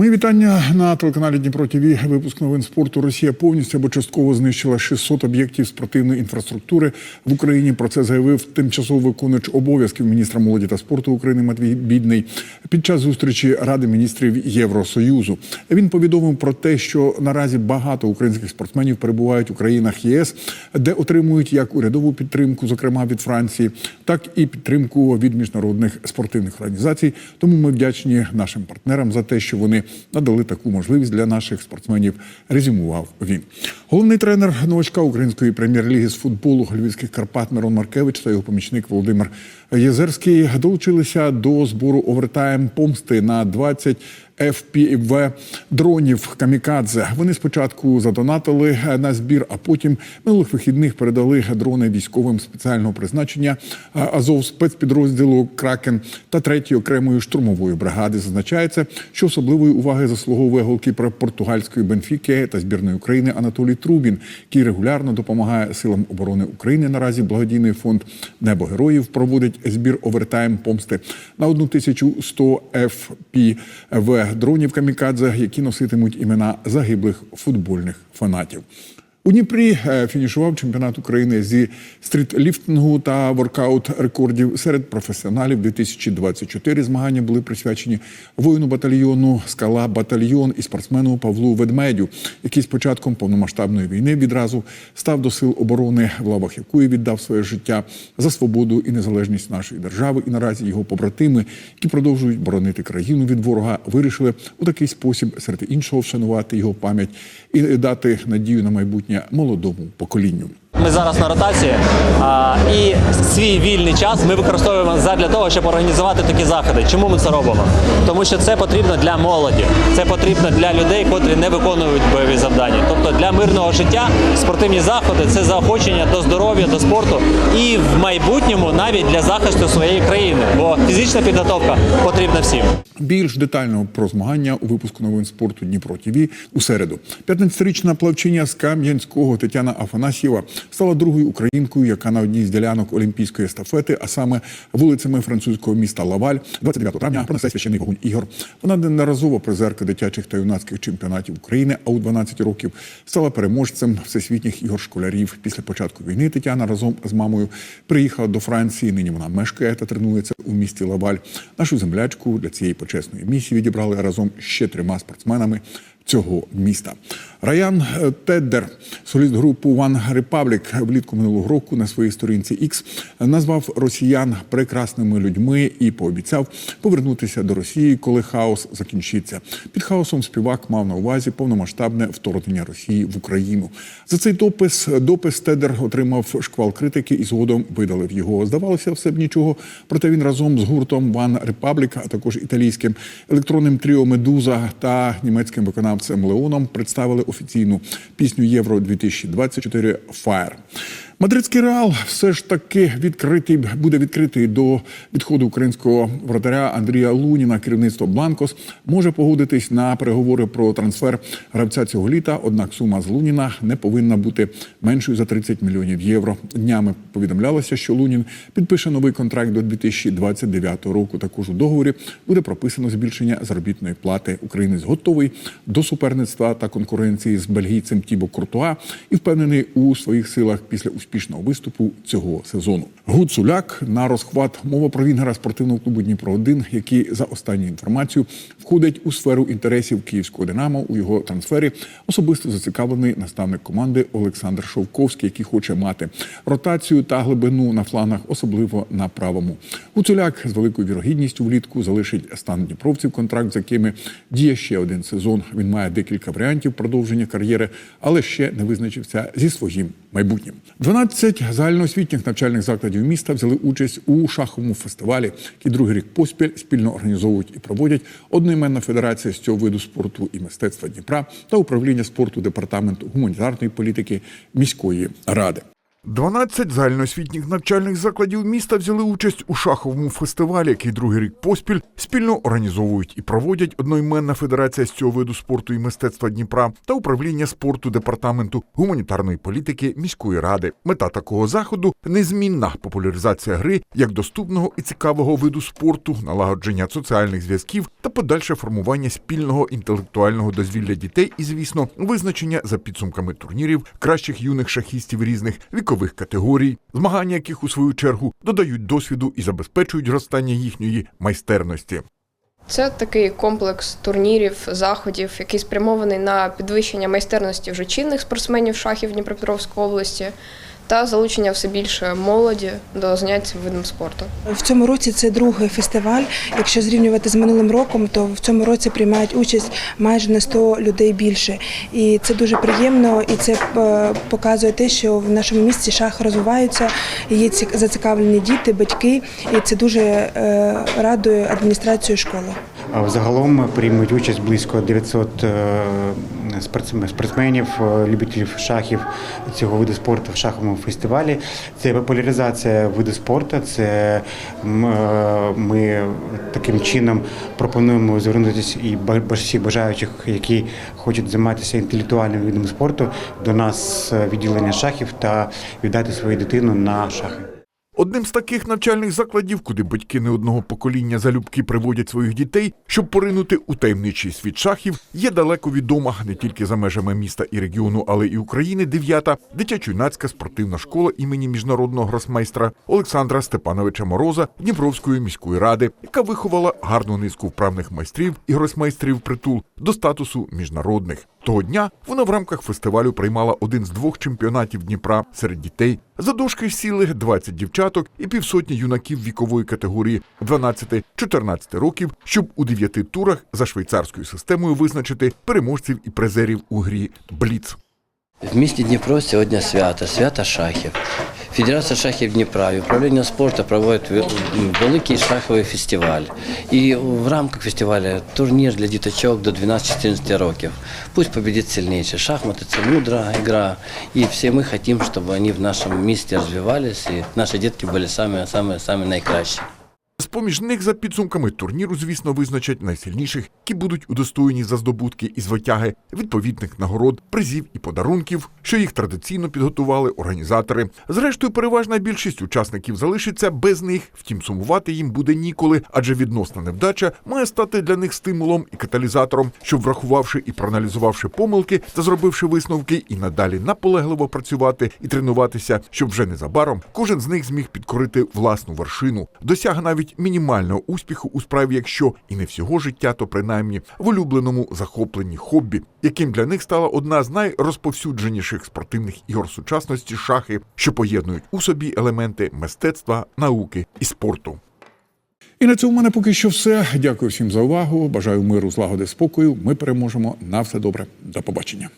Мої вітання на телеканалі Дніпро ТВ. Випуск новин спорту. Росія повністю або частково знищила 600 об'єктів спортивної інфраструктури в Україні. Про це заявив тимчасово виконувач обов'язків міністра молоді та спорту України Матвій Бідний під час зустрічі Ради міністрів Євросоюзу. Він повідомив про те, що наразі багато українських спортсменів перебувають у країнах ЄС, де отримують як урядову підтримку, зокрема від Франції, так і підтримку від міжнародних спортивних організацій. Тому ми вдячні нашим партнерам за те, що вони надали таку можливість для наших спортсменів. Резюмував він. Головний тренер новачка української прем'єр-ліги з футболу Львівських Карпат Мирон Маркевич та його помічник Володимир Єзерський долучилися до збору овертайм помсти на 20 FPV дронів Камікадзе. Вони спочатку задонатили на збір, а потім минулих вихідних передали дрони військовим спеціального призначення Азов спецпідрозділу Кракен та третьої окремої штурмової бригади. Зазначається, що особливої уваги заслуговує голкіпер португальської Бенфіки та збірної України Анатолій Трубін, який регулярно допомагає силам оборони України. Наразі благодійний фонд Небо героїв проводить збір овертайм помсти на 1100 FPV дронів камікадзе, які носитимуть імена загиблих футбольних фанатів. У Дніпрі е, фінішував чемпіонат України зі стрітліфтингу та воркаут рекордів серед професіоналів 2024. Змагання були присвячені воїну батальйону Скала батальйон і спортсмену Павлу Ведмедю, який з початком повномасштабної війни відразу став до сил оборони, в лавах якої віддав своє життя за свободу і незалежність нашої держави. І наразі його побратими, які продовжують боронити країну від ворога, вирішили у такий спосіб серед іншого вшанувати його пам'ять і дати надію на майбутнє молодому поколінню. Ми зараз на ротації і свій вільний час ми використовуємо для того, щоб організувати такі заходи. Чому ми це робимо? Тому що це потрібно для молоді, це потрібно для людей, котрі не виконують бойові завдання. Тобто для мирного життя спортивні заходи це заохочення до здоров'я, до спорту і в майбутньому навіть для захисту своєї країни, бо фізична підготовка потрібна всім. Більш детально про змагання у випуску новин спорту Дніпро ТВ у середу. 15-річна плавчиня з Кам'янського Тетяна Афанасьєва стала другою українкою, яка на одній з ділянок олімпійської естафети, а саме вулицями французького міста Лаваль, 29 травня пронесе священний вогонь ігор. Вона неодноразова призерка дитячих та юнацьких чемпіонатів України, а у 12 років стала переможцем всесвітніх ігор школярів. Після початку війни Тетяна разом з мамою приїхала до Франції. Нині вона мешкає та тренується у місті Лаваль. Нашу землячку для цієї почесної місії відібрали разом з ще трьома спортсменами цього міста. Раян Теддер, соліст групи One Republic, влітку минулого року на своїй сторінці X назвав росіян прекрасними людьми і пообіцяв повернутися до Росії, коли хаос закінчиться. Під хаосом співак мав на увазі повномасштабне вторгнення Росії в Україну. За цей допис допис Теддер отримав шквал критики і згодом видалив його. Здавалося, все б нічого. Проте він разом з гуртом One Republic, а також італійським електронним тріо Медуза та німецьким виконавцем Леоном представили офіційну пісню Євро 2024 «Fire». Мадридський реал все ж таки відкритий буде відкритий до відходу українського вратаря Андрія Луніна. Керівництво Бланкос може погодитись на переговори про трансфер гравця цього літа. Однак сума з Луніна не повинна бути меншою за 30 мільйонів євро. Днями повідомлялося, що Лунін підпише новий контракт до 2029 року. Також у договорі буде прописано збільшення заробітної плати. Українець готовий до суперництва та конкуренції з бельгійцем Тібо Куртуа і впевнений у своїх силах після успішного виступу цього сезону. Гуцуляк на розхват мова про вінгера спортивного клубу Дніпро 1 який за останню інформацію входить у сферу інтересів київського динамо у його трансфері. Особисто зацікавлений наставник команди Олександр Шовковський, який хоче мати ротацію та глибину на флангах, особливо на правому. Гуцуляк з великою вірогідністю влітку залишить стан дніпровців, контракт з якими діє ще один сезон. Він має декілька варіантів продовження кар'єри, але ще не визначився зі своїм майбутнім. 12 загальноосвітніх навчальних закладів міста взяли участь у шаховому фестивалі, який другий рік поспіль спільно організовують і проводять одноіменна федерація з цього виду спорту і мистецтва Дніпра та управління спорту департаменту гуманітарної політики міської ради. 12 загальноосвітніх навчальних закладів міста взяли участь у шаховому фестивалі, який другий рік поспіль спільно організовують і проводять одноіменна федерація з цього виду спорту і мистецтва Дніпра та управління спорту департаменту гуманітарної політики міської ради. Мета такого заходу незмінна популяризація гри як доступного і цікавого виду спорту, налагодження соціальних зв'язків та подальше формування спільного інтелектуального дозвілля дітей і, звісно, визначення за підсумками турнірів кращих юних шахістів різних вікових категорій, змагання яких у свою чергу додають досвіду і забезпечують зростання їхньої майстерності. Це такий комплекс турнірів, заходів, який спрямований на підвищення майстерності вже чинних спортсменів шахів Дніпропетровської області та залучення все більше молоді до занять видом спорту. В цьому році це другий фестиваль. Якщо зрівнювати з минулим роком, то в цьому році приймають участь майже на 100 людей більше. І це дуже приємно, і це е, показує те, що в нашому місті шах розвиваються, є ці- зацікавлені діти, батьки, і це дуже е, радує адміністрацію школи. А Взагалом приймуть участь близько 900 е, спортсмен- спортсменів, е, любителів шахів цього виду спорту в шаховому фестивалі. Це популяризація виду спорту. Це е, ми таким чином пропонуємо звернутися і всіх бажаючих, які хочуть займатися інтелектуальним видом спорту, до нас е, відділення шахів та віддати свою дитину на шахи. Одним з таких навчальних закладів, куди батьки не одного покоління залюбки приводять своїх дітей, щоб поринути у таємничий світ шахів, є далеко відома не тільки за межами міста і регіону, але і України. Дев'ята дитячо-юнацька спортивна школа імені міжнародного гросмейстра Олександра Степановича Мороза Дніпровської міської ради, яка виховала гарну низку вправних майстрів і гросмейстрів притул до статусу міжнародних. Того дня вона в рамках фестивалю приймала один з двох чемпіонатів Дніпра серед дітей. За дошки сіли 20 дівчаток і півсотні юнаків вікової категорії 12-14 років, щоб у дев'яти турах за швейцарською системою визначити переможців і призерів у грі Бліц. В місті Дніпро сьогодні свято, свято шахів. Федерація шахів Дніпра і управління спорту проводять ве- великий шаховий фестиваль. І в рамках фестивалю турнір для діточок до 12-14 років. Пусть победить сильнейший. Шахматы – це мудра игра. І всі ми хочемо, щоб вони в нашому місті розвивалися і наші дітки були самі, самі, самі найкращі. З-поміж них за підсумками турніру, звісно, визначать найсильніших, які будуть удостоєні за здобутки і звитяги відповідних нагород, призів і подарунків, що їх традиційно підготували організатори. Зрештою, переважна більшість учасників залишиться без них. Втім, сумувати їм буде ніколи, адже відносна невдача має стати для них стимулом і каталізатором, щоб, врахувавши і проаналізувавши помилки та зробивши висновки, і надалі наполегливо працювати і тренуватися, щоб вже незабаром кожен з них зміг підкорити власну вершину, досяг навіть мінімального успіху у справі, якщо і не всього життя, то принаймні в улюбленому захопленні хобі, яким для них стала одна з найрозповсюдженіших спортивних ігор сучасності шахи, що поєднують у собі елементи мистецтва, науки і спорту. І на цьому в мене поки що все. Дякую всім за увагу. Бажаю миру, злагоди, спокою. Ми переможемо. На все добре. До побачення.